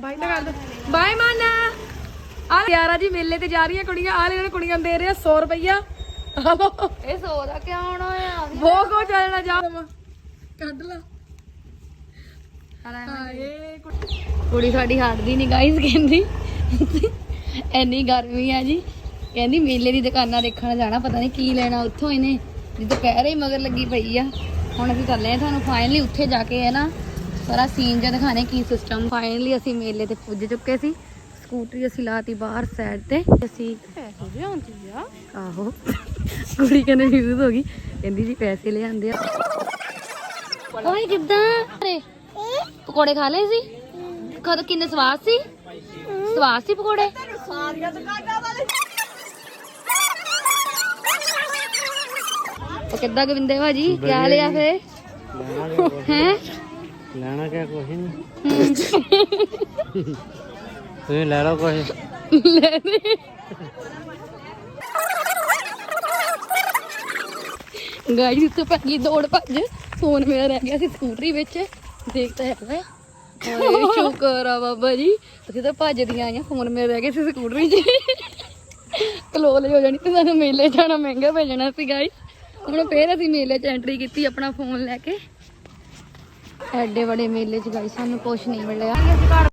ਬਾਈ ਤਾਂ ਕਰ ਦੇ। ਬਾਈ ਮਾਨਾ। ਆ ਯਾਰਾ ਜੀ ਮੇਲੇ ਤੇ ਜਾ ਰਹੀਆਂ ਕੁੜੀਆਂ ਆ ਲੈ ਕੁੜੀਆਂ ਨੂੰ ਦੇ ਰਹੇ ਆ 100 ਰੁਪਈਆ। ਆ ਲੋ ਇਹ ਸੋ ਦਾ ਕਿਉਂ ਆਉਣਾ ਆ? ਬਹੁਤ ਕੋ ਚੱਲਣਾ ਜਾ ਕੱਢ ਲਾ। ਹਾਏ। ਕੁੜੀ ਸਾਡੀ ਹਟਦੀ ਨਹੀਂ ਗਾਈਸ ਕਹਿੰਦੀ। ਐਨੀ ਗਰਮੀ ਆ ਜੀ। ਕਹਿੰਦੀ ਮੇਲੇ ਦੀ ਦੁਕਾਨਾਂ ਦੇਖਣ ਜਾਣਾ ਪਤਾ ਨਹੀਂ ਕੀ ਲੈਣਾ ਉੱਥੋਂ ਇਹਨੇ। ਜਿੱਦ ਪਹਿਰੇ ਹੀ ਮਗਰ ਲੱਗੀ ਪਈ ਆ। ਹੁਣ ਅਸੀਂ ਚੱਲੇ ਆ ਤੁਹਾਨੂੰ ਫਾਈਨਲੀ ਉੱਥੇ ਜਾ ਕੇ ਹੈ ਨਾ। ਸਾਰਾ ਸੀਨ ਜਿਹਾ ਦਿਖਾਣੇ ਕੀ ਸਿਸਟਮ ਫਾਈਨਲੀ ਅਸੀਂ ਮੇਲੇ ਤੇ ਪੁੱਜ ਚੁੱਕੇ ਸੀ। ਸਕੂਟਰੀ ਅਸੀਂ ਲਾਤੀ ਬਾਹਰ ਸਾਈਡ ਤੇ। ਅਸੀਂ ਪੈਸੇ ਲਿਆਉਂਦੀ ਆ। ਆਹੋ। ਕੁੜੀ ਕਹਿੰਦੇ ਯੂਜ਼ ਹੋ ਗਈ। ਕਹਿੰਦੀ ਜੀ ਪੈਸੇ ਲਿਆਂਦੇ ਆ। ਓਏ ਕਿੱਦਾਂ? ਅਰੇ ਪਕੌੜੇ ਖਾ ਲਏ ਸੀ? ਕਦ ਕਿੰਨੇ ਸਵਾਦ ਸੀ? ਸਵਾਦ ਸੀ ਪਕੌੜੇ? ਉਹ ਕਿੱਦਾਂ ਗਵਿੰਦੇ ਭਾਜੀ? ਕੀ ਲਿਆ ਫੇ ਹੈ? ਲੈਣਾ ਕਿਆ ਕੁਛ ਨਹੀਂ ਤੁਸੀਂ ਲੈ ਲਓ ਕੁਛ। ਗਾੜੀ ਉੱਤੇ ਪੱਕੀ ਦੌੜ ਭੱਜ। ਫੋਨ ਮੇਰਾ ਰਹਿ ਗਿਆ ਸੀ ਸਕੂਟਰੀ ਵਿੱਚ। ਦੇਖਦਾ ਹੈ। ਓਏ ਸ਼ੁਕਰ ਆ ਬਾਬਾ ਜੀ। ਅਸੀਂ ਤਾਂ ਭੱਜਦੀਆਂ ਆਈਆਂ ਫੋਨ ਮੇਰਾ ਰਹਿ ਗਿਆ ਸੀ ਸਕੂਟਰੀ 'ਚ। ਕਲੋਲ ਹੋ ਜਾਣੀ ਤੇ ਸਾਨੂੰ ਮੇਲੇ ਜਾਣਾ ਮਹਿੰਗਾ ਪੈ ਜਾਣਾ ਸੀ ਗਾਈ ਹੁਣ ਫੇਰ ਅਸੀਂ ਮੇਲੇ 'ਚ ਐਂਟਰੀ ਕੀਤੀ ਆਪਣਾ ਫੋਨ ਲੈ ਕੇ। ਐਡੇ ਵੱਡੇ ਮੇਲੇ 'ਚ ਗਈ ਸਾਨੂੰ ਕੁਝ ਨਹੀਂ ਮਿਲਿਆ।